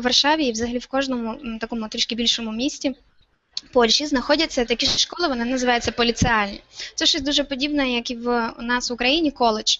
Варшаві і взагалі в кожному такому трішки більшому місті. Польщі знаходяться такі школи, вони називаються поліціальні. Це щось дуже подібне, як і в у нас в Україні коледж.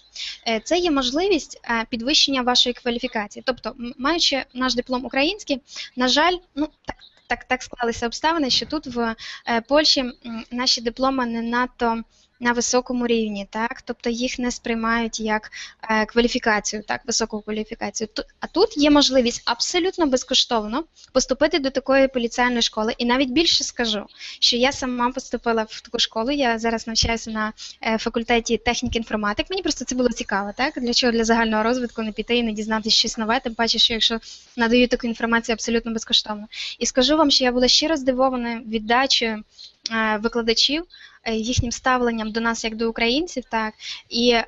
Е, Це є можливість е, підвищення вашої кваліфікації. Тобто, маючи наш диплом український, на жаль, ну так. Так, так склалися обставини, що тут в е, Польщі наші дипломи не надто на високому рівні, так, тобто їх не сприймають як е, кваліфікацію, так, високу кваліфікацію. А тут є можливість абсолютно безкоштовно поступити до такої поліціальної школи. І навіть більше скажу, що я сама поступила в таку школу. Я зараз навчаюся на е, факультеті техніки інформатик. Мені просто це було цікаво, так для чого для загального розвитку не піти і не дізнатися щось нове, тим паче, що якщо надають таку інформацію абсолютно безкоштовно. І скажу вам, що я була щиро здивована віддачею е, викладачів. Е, Їхнім ставленням до нас як до українців, так. І е,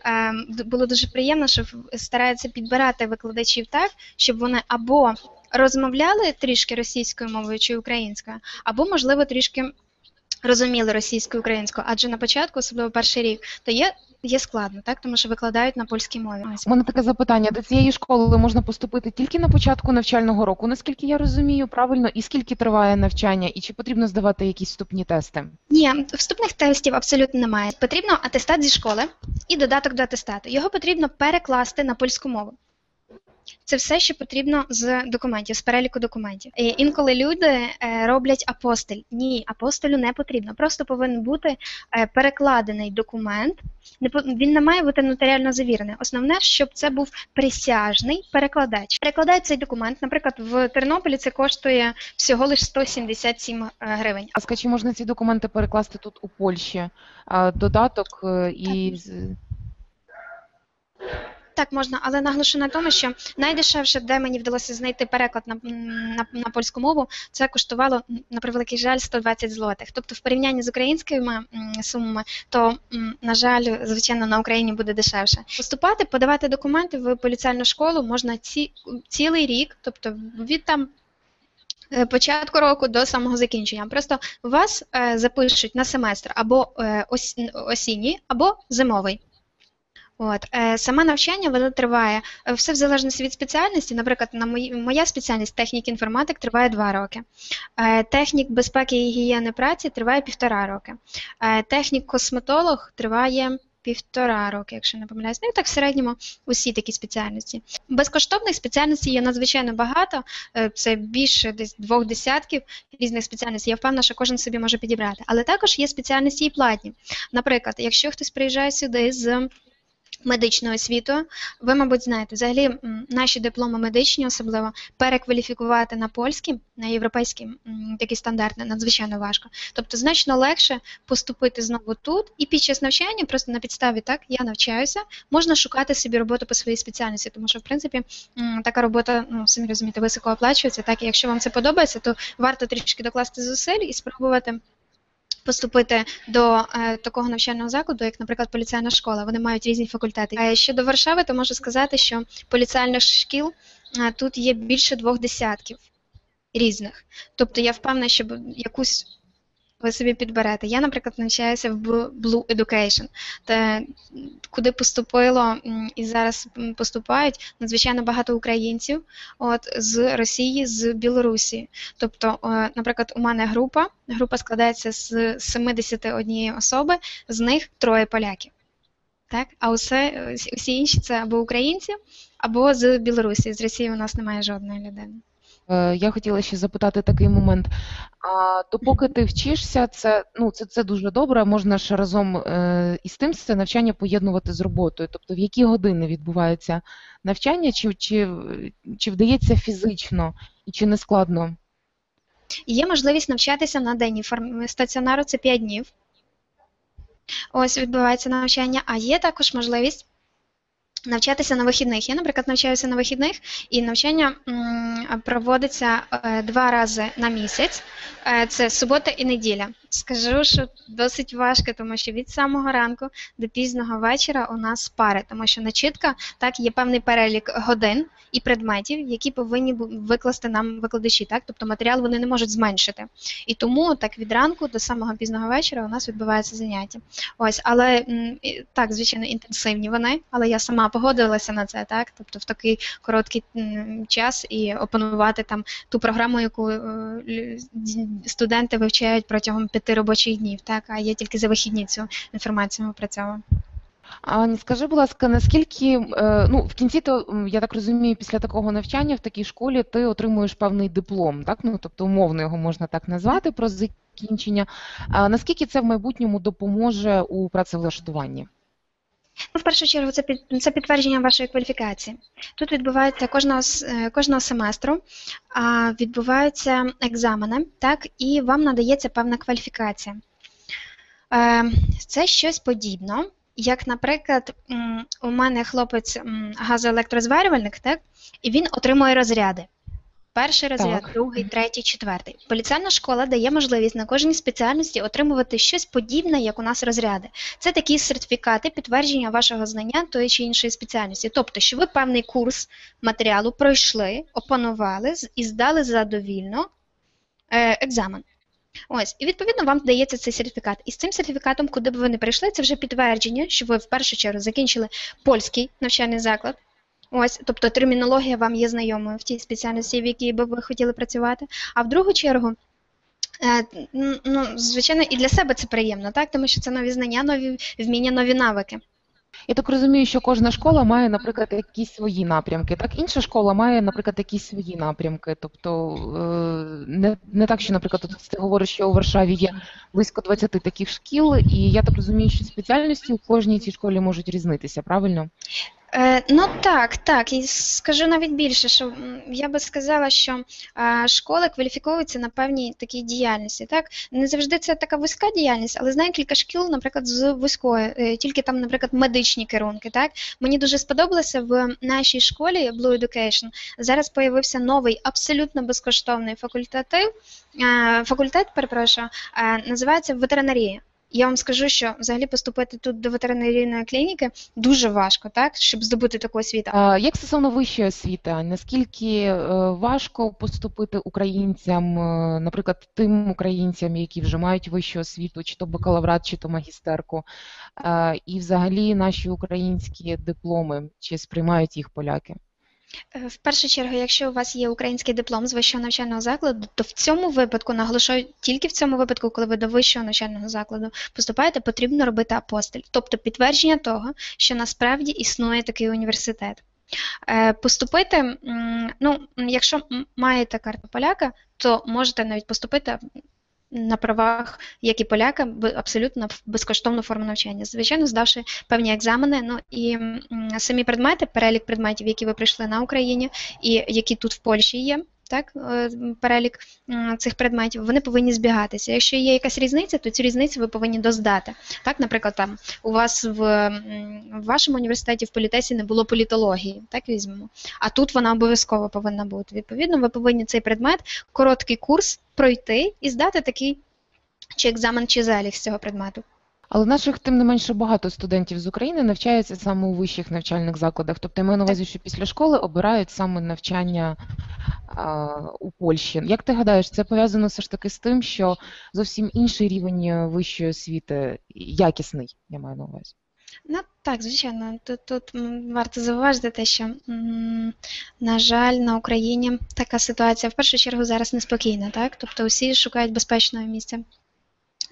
було дуже приємно, що стараються підбирати викладачів так, щоб вони або розмовляли трішки російською мовою чи українською, або, можливо, трішки розуміли російською українською. Адже на початку, особливо перший рік, то є, є складно, так, тому що викладають на польській мові. У мене таке запитання: до цієї школи можна поступити тільки на початку навчального року, наскільки я розумію, правильно, і скільки триває навчання, і чи потрібно здавати якісь вступні тести? Ні, вступних тестів абсолютно немає. Потрібно атестат зі школи і додаток до атестату. Його потрібно перекласти на польську мову. Це все, що потрібно з документів, з переліку документів. І інколи люди е, роблять апостиль. Ні, апостилю не потрібно. Просто повинен бути е, перекладений документ. Він не має бути нотаріально завірений. Основне, щоб це був присяжний перекладач. Перекладають цей документ. Наприклад, в Тернополі це коштує всього лише 177 е, гривень. А скажіть, можна ці документи перекласти тут у Польщі? Додаток е, і з- Так, можна, але наголошу на тому, що найдешевше, де мені вдалося знайти переклад на, на, на польську мову, це коштувало, на превеликий жаль, 120 злотих. Тобто в порівнянні з українськими сумами, то, на жаль, звичайно, на Україні буде дешевше. Поступати, подавати документи в поліціальну школу можна ці, цілий рік, тобто від там. е, Початку року до самого закінчення. Просто вас е, запишуть на семестр або е, ос, осінній, або зимовий. От е, саме навчання воно триває е, все в залежності від спеціальності. Наприклад, на мої, моя спеціальність технік інформатик триває два роки. Е, технік безпеки і гігієни праці триває півтора роки. Технік косметолог триває півтора роки, якщо не помиляюсь. Ну і так в середньому усі такі спеціальності. Безкоштовних спеціальностей є надзвичайно багато. Це більше десь двох десятків різних спеціальностей. Я впевнена, що кожен собі може підібрати. Але також є спеціальності і платні. Наприклад, якщо хтось приїжджає сюди з медичною освітою, ви, мабуть, знаєте, взагалі наші дипломи медичні, особливо перекваліфікувати на польські, на європейські такі стандарти надзвичайно важко. Тобто значно легше поступити знову тут, і під час навчання, просто на підставі так, я навчаюся, можна шукати собі роботу по своїй спеціальності, тому що в принципі така робота, ну самі розумієте, високо оплачується. Так, і якщо вам це подобається, то варто трішки докласти зусиль і спробувати. Поступити до е, такого навчального закладу, як, наприклад, поліцейна школа. Вони мають різні факультети. Е, щодо Варшави, то можу сказати, що поліцейних шкіл е, тут є більше двох десятків різних. Тобто я впевнена, що якусь ви собі підберете. Я, наприклад, навчаюся в Blue Education, те, куди поступило і зараз поступають надзвичайно багато українців от, з Росії, з Білорусі. Тобто, е, наприклад, у мене група, група складається з 71 особи, з них троє поляків. Так? А усе, усі інші це або українці, або з Білорусі. З Росії у нас немає жодної людини. Е, Я хотіла ще запитати такий момент. А то поки ти вчишся, це ну це, це дуже добре. Можна ж разом е, із тим це навчання поєднувати з роботою. Тобто, в які години відбувається навчання, чи, чи, чи вдається фізично, і чи не складно? Є можливість навчатися на день стаціонару це 5 днів. Ось відбувається навчання, а є також можливість навчатися на вихідних. Я, наприклад, навчаюся на вихідних, і навчання проводиться е, два рази на місяць. Е, Це субота і неділя. Скажу, що досить важко, тому що від самого ранку до пізного вечора у нас пари, тому що начитка так є певний перелік годин і предметів, які повинні викласти нам викладачі. Так, тобто матеріал вони не можуть зменшити. І тому так від ранку до самого пізного вечора у нас відбуваються заняття. Ось, але так, звичайно, інтенсивні вони, але я сама погодилася на це, так, тобто в такий короткий час і опанувати там ту програму, яку е, студенти вивчають протягом п'яти робочих днів, так, а я тільки за вихідні цю інформацію опрацьовую. Ані, скажи, будь ласка, наскільки, е, ну, в кінці, то, я так розумію, після такого навчання в такій школі ти отримуєш певний диплом, так? Ну, тобто умовно його можна так назвати про закінчення. А наскільки це в майбутньому допоможе у працевлаштуванні? Ну, в першу чергу, це під це підтвердження вашої кваліфікації. Тут відбувається кожного е, кожного семестру, відбуваються екзамени, так, і вам надається певна кваліфікація. Е, Це щось подібно, як, наприклад, у мене хлопець газоелектрозварювальник, так, і він отримує розряди. Перший розряд, Так. другий, третій, четвертий. Поліцейна школа дає можливість на кожній спеціальності отримувати щось подібне, як у нас розряди. Це такі сертифікати підтвердження вашого знання тої чи іншої спеціальності. Тобто, що ви певний курс матеріалу пройшли, опанували і здали задовільно е, екзамен. Ось, і відповідно вам дається цей сертифікат. І з цим сертифікатом, куди б ви не прийшли, це вже підтвердження, що ви в першу чергу закінчили польський навчальний заклад. Ось, тобто термінологія вам є знайомою в тій спеціальності, в якій би ви хотіли працювати. А в другу чергу, е, ну, звичайно, і для себе це приємно, так? Тому що це нові знання, нові вміння, нові навики. Я так розумію, що кожна школа має, наприклад, якісь свої напрямки. Так, інша школа має, наприклад, якісь свої напрямки. Тобто е, не, не так, що, наприклад, от ти говориш, що у Варшаві є близько 20 таких шкіл, і я так розумію, що спеціальності у кожній цій школі можуть різнитися, правильно? Е, ну так, так. І скажу навіть більше, що я би сказала, що школи кваліфіковуються на певній такій діяльності. Так? Не завжди це така вузька діяльність, але знаю кілька шкіл, наприклад, з вузькою, е, тільки там, наприклад, медичні керунки. Так? Мені дуже сподобалося в нашій школі Blue Education. Зараз появився новий абсолютно безкоштовний факультатив. Е, факультет, перепрошую, називається ветеринарія. Я вам скажу, що взагалі поступити тут до ветеринарійної клініки дуже важко, так, щоб здобути таку освіту. А як стосовно вищої освіти, наскільки е, важко поступити українцям, е, наприклад, тим українцям, які вже мають вищу освіту, чи то бакалаврат, чи то магістерку, Е, і взагалі наші українські дипломи, чи сприймають їх поляки? Е, В першу чергу, якщо у вас є український диплом з вищого навчального закладу, то в цьому випадку, наголошую, тільки в цьому випадку, коли ви до вищого навчального закладу поступаєте, потрібно робити апостиль, тобто підтвердження того, що насправді існує такий університет. Е, Поступити, ну, якщо маєте карту поляка, то можете навіть поступити на правах, як і поляка, абсолютно безкоштовну форму навчання. Звичайно, здавши певні екзамени, ну і самі предмети, перелік предметів, які ви прийшли на Україні, і які тут в Польщі є. Так, е, перелік цих предметів, вони повинні збігатися. Якщо є якась різниця, то цю різницю ви повинні доздати. Так, наприклад, там у вас в, в вашому університеті в політесі не було політології, так візьмемо. А тут вона обов'язково повинна бути. Відповідно, ви повинні цей предмет, короткий курс пройти і здати такий чи екзамен, чи залік з цього предмету. Але наших, тим не менше, багато студентів з України навчаються саме у вищих навчальних закладах. Тобто я маю на увазі, що після школи обирають саме навчання у Польщі. Як ти гадаєш, це пов'язано все ж таки з тим, що зовсім інший рівень е, вищої освіти, якісний, я маю на увазі. Ну так, звичайно, тут, тут варто зауважити те, що, на жаль, на Україні така ситуація в першу чергу зараз неспокійна, так? Тобто усі шукають безпечного місця.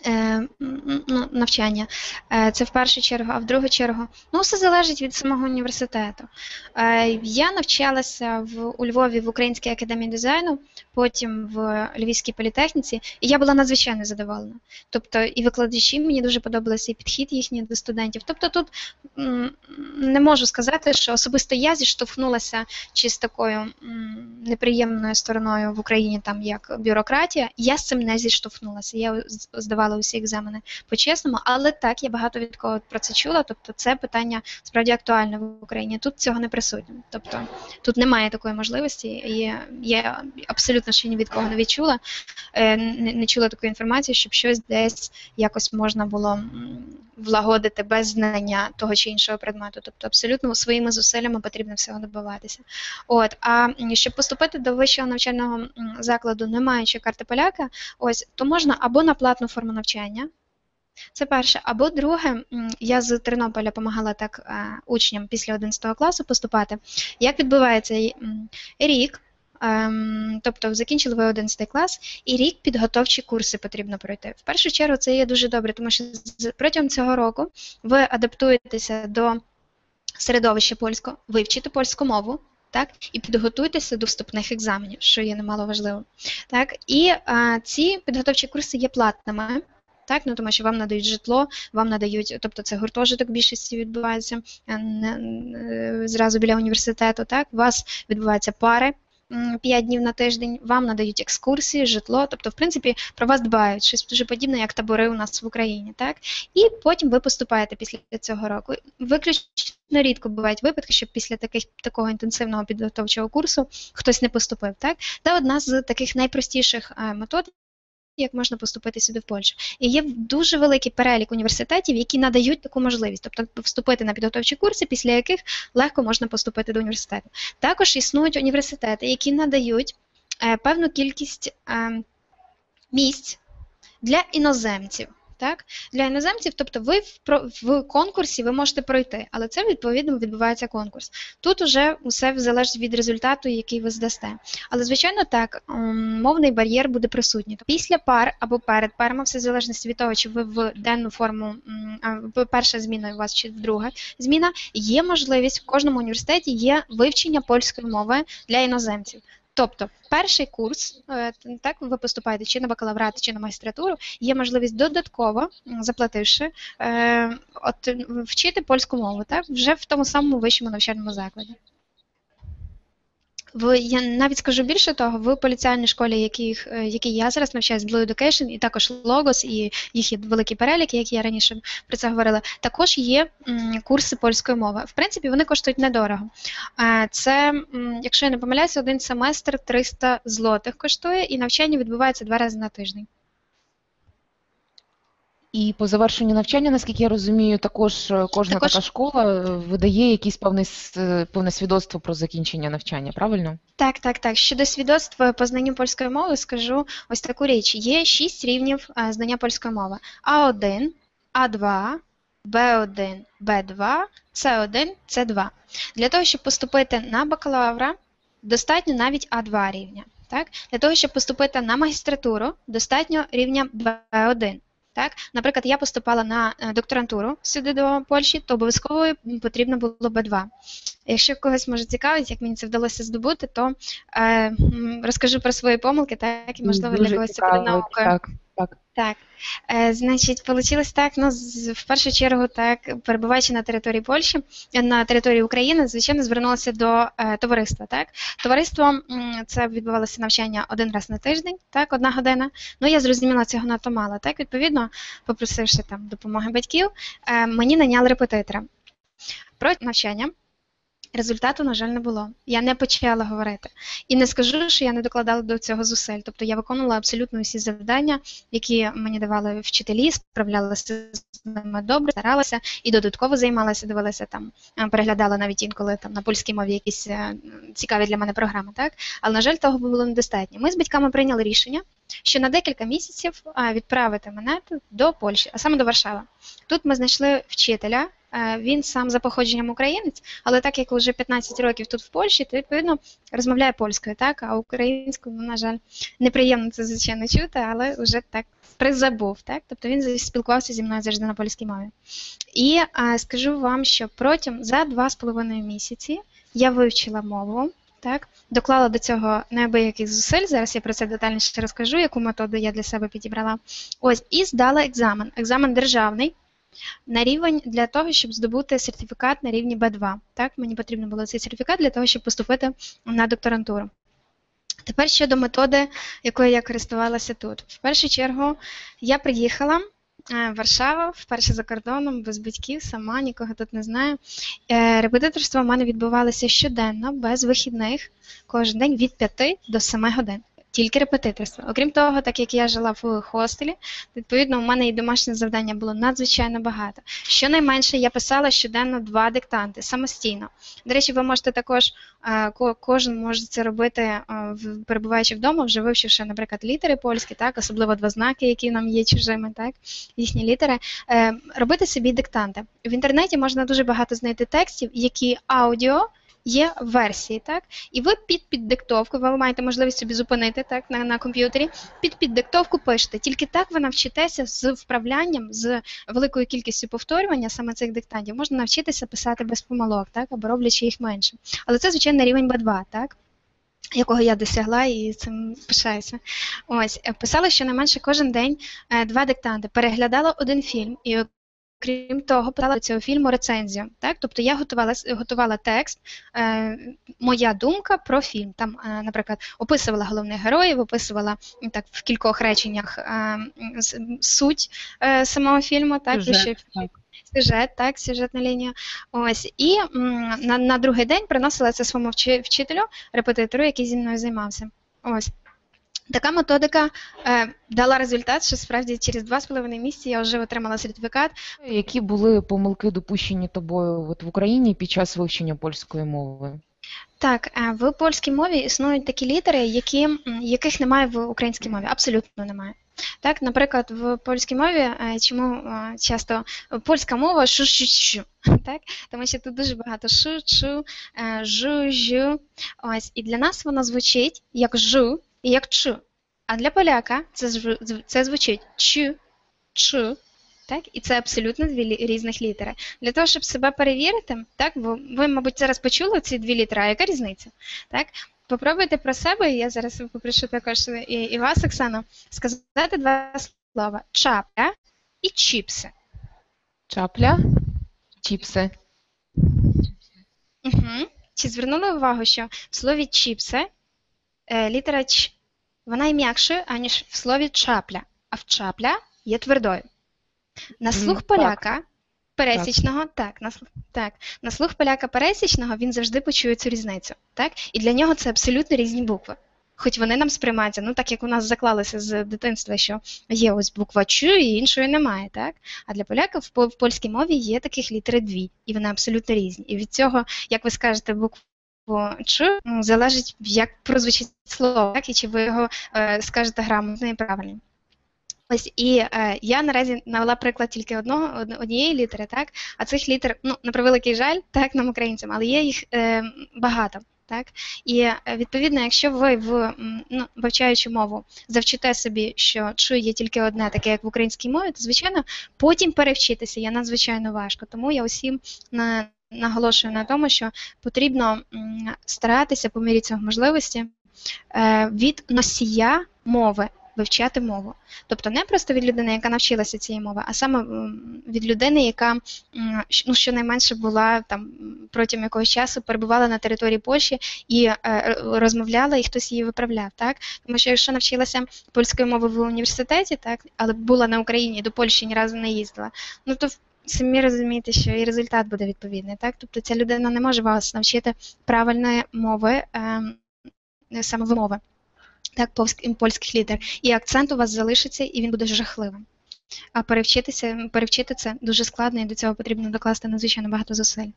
Е, ну, навчання. Е, Це в першу чергу, а в другу чергу, ну, все залежить від самого університету. Е, Я навчалася в, у Львові в Українській академії дизайну, потім в Львівській політехніці, і я була надзвичайно задоволена. Тобто і викладачі мені дуже подобалися, і підхід їхній до студентів. Тобто тут не можу сказати, що особисто я зіштовхнулася чи з такою неприємною стороною в Україні, там як бюрократія. Я з цим не зіштовхнулася. Я здавала усі екзамени по-чесному, але так, я багато від кого про це чула. Тобто, це питання справді актуальне в Україні. Тут цього не присутньо. Тобто тут немає такої можливості, і я абсолютно ще ні від кого не відчула, е, не чула такої інформації, щоб щось десь якось можна було влагодити без знання того чи іншого предмету. Тобто, абсолютно своїми зусиллями потрібно всього добиватися. От, а щоб поступити до вищого навчального закладу, не маючи карти поляка, ось то можна або на платну форму навчання. Це перше. Або друге, я з Тернополя допомагала так е, учням після 11 класу поступати. Як відбувається рік? Ем, Тобто закінчили ви 11 клас, і рік підготовчі курси потрібно пройти. В першу чергу це є дуже добре, тому що протягом цього року ви адаптуєтеся до середовища польського, вивчите польську мову. Так, і підготуйтеся до вступних екзаменів, що є немало важливо. Так, і а, ці підготовчі курси є платними, так, ну тому що вам надають житло, вам надають, тобто це гуртожиток більшості відбувається е, е, зразу біля університету. Так, у вас відбуваються пари. 5 днів на тиждень, вам надають екскурсії, житло, тобто, в принципі, про вас дбають, щось дуже подібне, як табори у нас в Україні, так? І потім ви поступаєте після цього року. Виключно рідко бувають випадки, щоб після таких такого інтенсивного підготовчого курсу хтось не поступив, так? Це одна з таких найпростіших е, метод, як можна поступити сюди в Польщу. І є дуже великий перелік університетів, які надають таку можливість, тобто вступити на підготовчі курси, після яких легко можна поступити до університету. Також існують університети, які надають е, певну кількість е, місць для іноземців. Так? Для іноземців, тобто ви в, конкурсі ви можете пройти, але це відповідно відбувається конкурс. Тут уже усе залежить від результату, який ви здасте. Але, звичайно, так, мовний бар'єр буде присутній. Тобто Після пар або перед парами, все в залежності від того, чи ви в денну форму, перша зміна у вас чи друга зміна, є можливість в кожному університеті є вивчення польської мови для іноземців. Тобто, перший курс, е, так ви поступаєте чи на бакалаврат, чи на магістратуру, є можливість додатково, заплативши, е, от, вчити польську мову, так, вже в тому самому вищому навчальному закладі. В, я навіть скажу більше того, в поліціальній школі, яких, які я зараз навчаюсь, Blue Education, і також Logos, і їх є великий перелік, як я раніше про це говорила, також є м, курси польської мови. В принципі, вони коштують недорого. Е, Це, якщо я не помиляюся, один семестр 300 злотих коштує, і навчання відбувається два рази на тиждень. І по завершенню навчання, наскільки я розумію, також е, кожна Також- така школа е, видає якісь певне, с- е, певне свідоцтво про закінчення навчання, правильно? Так, так, так. Щодо свідоцтва по знанню польської мови, скажу ось таку річ. Є шість рівнів е, знання польської мови: А1, А2, Б1, Б2, С1, С2. Для того, щоб поступити на бакалавра, достатньо навіть А2 рівня. Так? Для того, щоб поступити на магістратуру, достатньо рівня Б1. Так? Наприклад, я поступала на е, докторантуру сюди до Польщі, то обов'язково потрібно було Б2. Якщо когось може цікавить, як мені це вдалося здобути, то е, розкажу про свої помилки, так і можливо для когось цікаво, це буде наукою. Так, так. Так, е, значить, вийшло так. Ну, в першу чергу, так, перебуваючи на території Польщі, е, на території України, звичайно, звернулася до е, товариства. Так, товариство це відбувалося навчання один раз на тиждень, так, одна година. Ну, я зрозуміла цього надто мало. Так, відповідно, попросивши там допомоги батьків, е, мені наняли репетитора. Про навчання результату, на жаль, не було. Я не почала говорити. І не скажу, що я не докладала до цього зусиль. Тобто я виконувала абсолютно усі завдання, які мені давали вчителі, справлялася з ними добре, старалася і додатково займалася, дивилася там, е, переглядала навіть інколи там на польській мові якісь е, цікаві для мене програми. Так, але на жаль, того було недостатньо. Ми з батьками прийняли рішення, що на декілька місяців е, відправити мене до Польщі, а саме до Варшави. Тут ми знайшли вчителя. Е, Він сам за походженням українець, але так як вже 15 років тут в Польщі, то відповідно розмовляє польською, так, а українською, ну, на жаль, неприємно це звичайно чути, але вже так призабув. Так? Тобто він спілкувався зі мною завжди на польській мові. І а, скажу вам, що протягом за два з половиною місяці я вивчила мову. Так, доклала до цього неабияких зусиль. Зараз я про це детальніше розкажу, яку методу я для себе підібрала. Ось і здала екзамен. Екзамен державний на рівень для того, щоб здобути сертифікат на рівні B2. Так, мені потрібно було цей сертифікат для того, щоб поступити на докторантуру. Тепер щодо методи, якою я користувалася тут. В першу чергу я приїхала е, в Варшаву, вперше за кордоном, без батьків, сама нікого тут не знаю. Е, Репетиторство в мене відбувалося щоденно, без вихідних, кожен день від 5 до 7 годин. Тільки репетиторство. Окрім того, так як я жила в хостелі, відповідно, у мене і домашнє завдання було надзвичайно багато. Щонайменше я писала щоденно два диктанти самостійно. До речі, ви можете також, е, кожен може це робити, е, перебуваючи вдома, вже вивчивши, наприклад, літери польські, так, особливо два знаки, які нам є чужими, так, їхні літери, е, робити собі диктанти. В інтернеті можна дуже багато знайти текстів, які аудіо. Є версії, так? І ви під піддиктовку, ви маєте можливість собі зупинити так, на, на комп'ютері, під піддиктовку пишете. Тільки так ви навчитеся з вправлянням, з великою кількістю повторювання саме цих диктантів, можна навчитися писати без помилок, так, або роблячи їх менше. Але це, звичайно, рівень B2, так? Якого я досягла і цим пишаюся. Ось е, писала щонайменше кожен день е, два диктанти, переглядала один фільм і Крім того, писала до цього фільму рецензію. Так? Тобто я готувала, готувала текст, е, моя думка про фільм. Там, е, наприклад, описувала головних героїв, описувала так, в кількох реченнях е, суть е, самого фільму, так, Сюжет, ще так. сюжет, так, сюжетна лінія. Ось. І м, на, на другий день приносила це своєму вчителю, репетитору, який зі мною займався. Ось. Така методика е, дала результат, що справді через два з половиною місяці я вже отримала сертифікат. Які були помилки допущені тобою от в Україні під час вивчення польської мови? Так, е, в польській мові існують такі літери, які, яких немає в українській мові, абсолютно немає. Так, наприклад, в польській мові е, чому е, часто польська мова шу шу шу так? Тому що тут дуже багато шу, чу, е, жу, жу. Ось, і для нас воно звучить як жу як чу. А для поляка це, це звучить чу, чу. Так? І це абсолютно дві різних літери. Для того, щоб себе перевірити, так, ви, мабуть, зараз почули ці дві літери, а яка різниця? Так? Попробуйте про себе, і я зараз попрошу також і, і вас, Оксано, сказати два слова: чапля і чіпси. Чапля, чіпси. Угу. Чи звернули увагу, що в слові чіпси літера Ч, вона є м'якшою, аніж в слові чапля, а в чапля є твердою. На слух поляка пересічного, так, на, слух- так, на слух поляка пересічного він завжди почує цю різницю. Так? І для нього це абсолютно різні букви. Хоч вони нам сприймаються, ну так як у нас заклалося з дитинства, що є ось буква Чу і іншої немає, так? А для поляка в, в польській мові є таких літери дві, і вони абсолютно різні. І від цього, як ви скажете букву Чу, залежить, як прозвучить слово, так? і чи ви його е, скажете грамотно і правильно. Ось і е, я наразі навела приклад тільки одного однієї літери, так? А цих літер, ну на превеликий жаль, так нам українцям, але є їх е, багато. Так і е, відповідно, якщо ви в ну, вивчаючи мову завчите собі, що чу є тільки одне, таке як в українській мові, то звичайно потім перевчитися є надзвичайно важко. Тому я усім на, наголошую на тому, що потрібно старатися по мірі цього можливості е, від носія мови вивчати мову. Тобто не просто від людини, яка навчилася цієї мови, а саме від людини, яка ну, щонайменше була там протягом якогось часу перебувала на території Польщі і е, розмовляла, і хтось її виправляв. Так? Тому що якщо навчилася польської мови в університеті, так, але була на Україні до Польщі ні разу не їздила, ну то самі розумієте, що і результат буде відповідний. Так? Тобто ця людина не може вас навчити правильної мови, е, саме вимови так, польськ- польських літер. І акцент у вас залишиться, і він буде жахливим. А перевчитися, перевчити це дуже складно, і до цього потрібно докласти надзвичайно багато зусиль.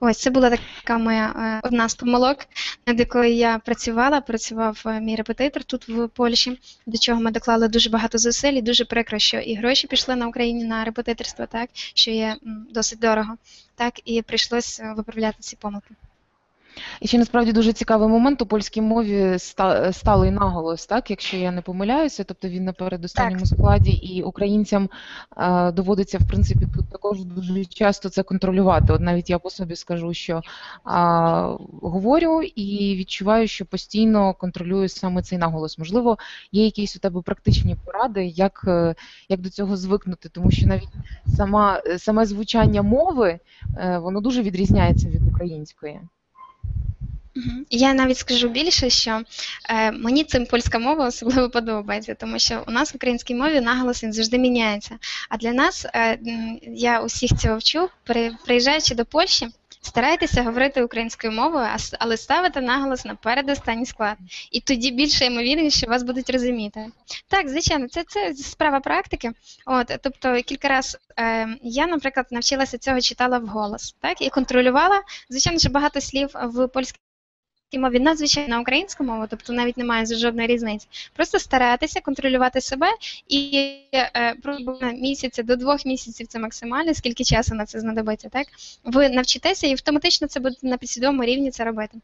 Ось це була така моя е, одна з помилок, над якою я працювала. Працював е, мій репетитор тут в Польщі, до чого ми доклали дуже багато зусиль, і дуже прикро, що і гроші пішли на Україні на репетиторство, так що є досить дорого, так і прийшлось е, виправляти ці помилки. І ще насправді дуже цікавий момент у польській мові ста- сталий наголос, так, якщо я не помиляюся, тобто він на передостанньому складі, і українцям е, доводиться, в принципі, тут також дуже часто це контролювати. От навіть я по собі скажу, що а, говорю і відчуваю, що постійно контролюю саме цей наголос. Можливо, є якісь у тебе практичні поради, як, е, як до цього звикнути, тому що навіть сама, саме звучання мови, е, воно дуже відрізняється від української. Я навіть скажу більше, що е, мені цим польська мова особливо подобається, тому що у нас в українській мові наголос він завжди міняється. А для нас, е, я усіх цього вчу, при, приїжджаючи до Польщі, старайтеся говорити українською мовою, але ставити наголос на передостанній склад. І тоді більше ймовірність, що вас будуть розуміти. Так, звичайно, це, це справа практики. От, тобто кілька разів е, я, наприклад, навчилася цього читала вголос, так, і контролювала. Звичайно, що багато слів в польській мові надзвичайно українську мову, тобто навіть немає жодної різниці. Просто старатися контролювати себе і е, пробувати місяця до двох місяців це максимально, скільки часу на це знадобиться, так? Ви навчитеся і автоматично це буде на підсвідомому рівні це робити.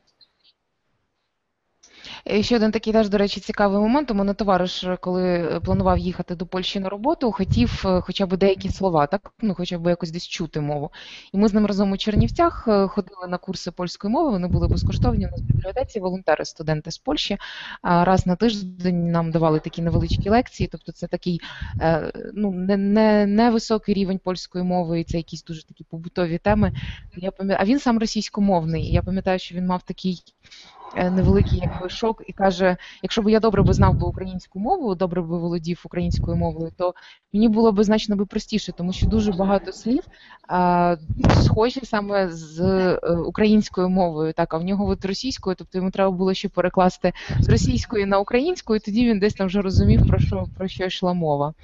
І ще один такий теж, до речі, цікавий момент. У мене товариш, е, коли е, планував їхати до Польщі на роботу, хотів е, хоча б деякі слова, так? Ну, хоча б якось десь чути мову. І ми з ним разом у Чернівцях е, ходили на курси польської мови, вони були безкоштовні у нас в бібліотеці, волонтери, студенти з Польщі. Раз на тиждень нам давали такі невеличкі лекції, тобто це такий е, ну, не, не, не високий рівень польської мови, і це якісь дуже такі побутові теми. Я пам'ятаю, а він сам російськомовний. І я пам'ятаю, що він мав такий е, невеликий якби шок і каже: якщо б я добре би знав би українську мову, добре би володів українською мовою, то мені було б значно би простіше, тому що дуже багато слів а, схожі саме з е, українською мовою. Так, а в нього от російською, тобто йому треба було ще перекласти з російської на українську, і тоді він десь там вже розумів, про що про що йшла мова.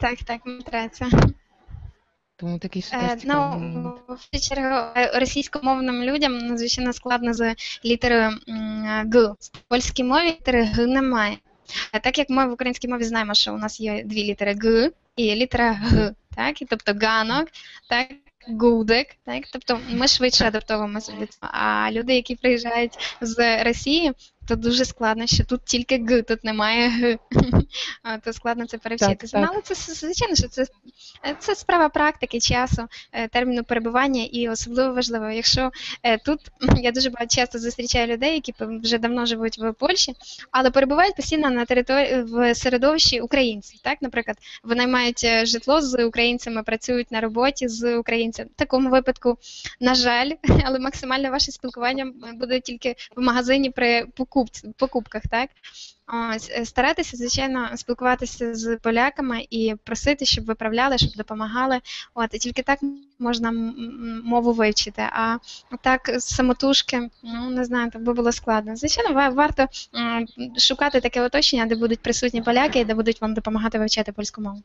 Так, так, мені треба. Тому такий ще Е, Ну, в чергу, е, російськомовним людям надзвичайно складно з літерою Г. В польській мові літери Г немає. А так як ми в українській мові знаємо, що у нас є дві літери Г і літера Г, так? І тобто ганок, так, гудик, так? Тобто ми швидше адаптовуємося до цього. А люди, які приїжджають з Росії, то дуже складно, що тут тільки Г, тут немає Г. То складно це перевчитися. так. Ну, але це звичайно, що це Е, Це справа практики, часу, е, терміну перебування і особливо важливо, якщо е, тут я дуже багато часто зустрічаю людей, які вже давно живуть в Польщі, але перебувають постійно на території в середовищі українців. Так, наприклад, вони мають житло з українцями, працюють на роботі з українцями. В такому випадку, на жаль, але максимально ваше спілкування буде тільки в магазині при покупці, покупках, так. Ось, е, старатися, звичайно, спілкуватися з поляками і просити, щоб виправляли, щоб допомагали. От, і тільки так можна мову вивчити. А так самотужки, ну не знаю, так би було складно. Звичайно, варто шукати таке оточення, де будуть присутні поляки і де будуть вам допомагати вивчати польську мову.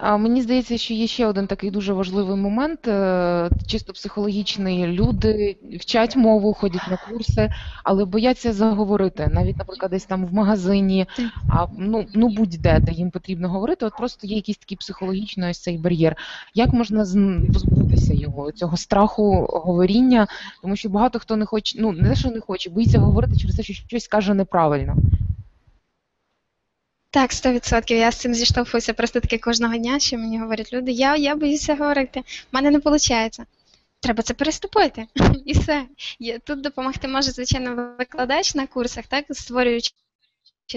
Мені здається, що є ще один такий дуже важливий момент, е, чисто психологічний. Люди вчать мову, ходять на курси, але бояться заговорити. Навіть, наприклад, десь там в магазині, а ну, ну будь-де, де їм потрібно говорити. От просто є якийсь такий психологічний ось цей бар'єр. Як можна позбутися його, цього страху говоріння? Тому що багато хто не хоче, ну не те, що не хоче, боїться говорити через те, що щось каже неправильно. Так, 100%. Я з цим зіштовхуюся просто таки кожного дня, що мені говорять люди, я, я боюся говорити, в мене не виходить. Треба це переступити. І все. Є- Тут допомогти може, звичайно, викладач на курсах, так, створюючи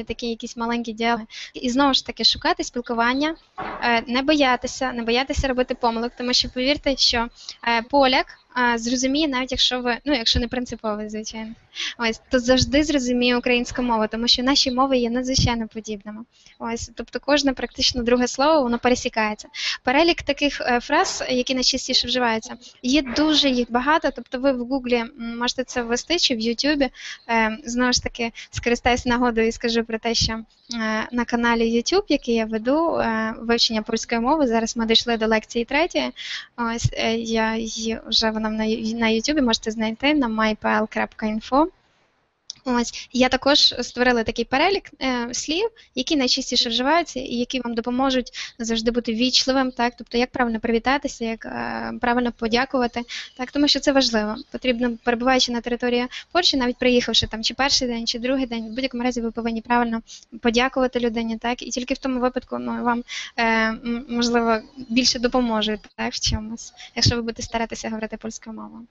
такі якісь маленькі діалоги. І знову ж таки шукати спілкування, е, не боятися, не боятися робити помилок, тому що повірте, що е, поляк е, зрозуміє, навіть якщо ви, ну якщо не принциповий, звичайно. Ось, то завжди зрозуміє українську мову, тому що наші мови є надзвичайно подібними. Ось, тобто кожне практично друге слово воно пересікається. Перелік таких е, фраз, які найчастіше вживаються, є дуже їх багато. Тобто, ви в Гуглі можете це ввести чи в Ютубі. Е, знову ж таки, скористаюсь нагодою і скажу про те, що е, на каналі YouTube, який я веду, вивчення польської мови. Зараз ми дійшли до лекції третьої. Ось я її вже вона на, Ю- на YouTube можете знайти на mypl.info. Ось я також створила такий перелік е, слів, які найчастіше вживаються, і які вам допоможуть завжди бути вічливим, так тобто як правильно привітатися, як е, правильно подякувати, так тому що це важливо. Потрібно перебуваючи на території Польщі, навіть приїхавши там чи перший день, чи другий день, в будь-якому разі ви повинні правильно подякувати людині, так і тільки в тому випадку ну вам е, можливо більше допоможе так в чомусь, якщо ви будете старатися говорити польською мовою.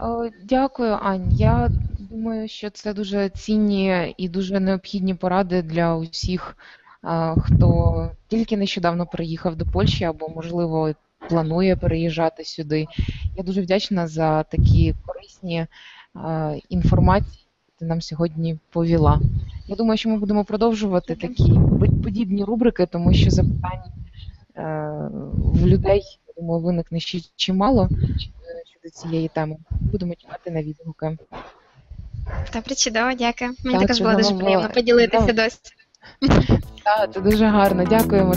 Е, Дякую, Ань. Я думаю, що це дуже цінні і дуже необхідні поради для усіх, е, хто тільки нещодавно приїхав до Польщі або, можливо, планує переїжджати сюди. Я дуже вдячна за такі корисні е, інформації, ти нам сьогодні повіла. Я думаю, що ми будемо продовжувати такі подібні рубрики, тому що запитань е, в людей, я думаю, виникне ще чимало щодо цієї теми. Будемо чекати на відгуки. Добре, чудово, дякую. Мені Так, також було дуже приємно поділитися досі. досвідом. Так, це дуже гарно. Дякуємо.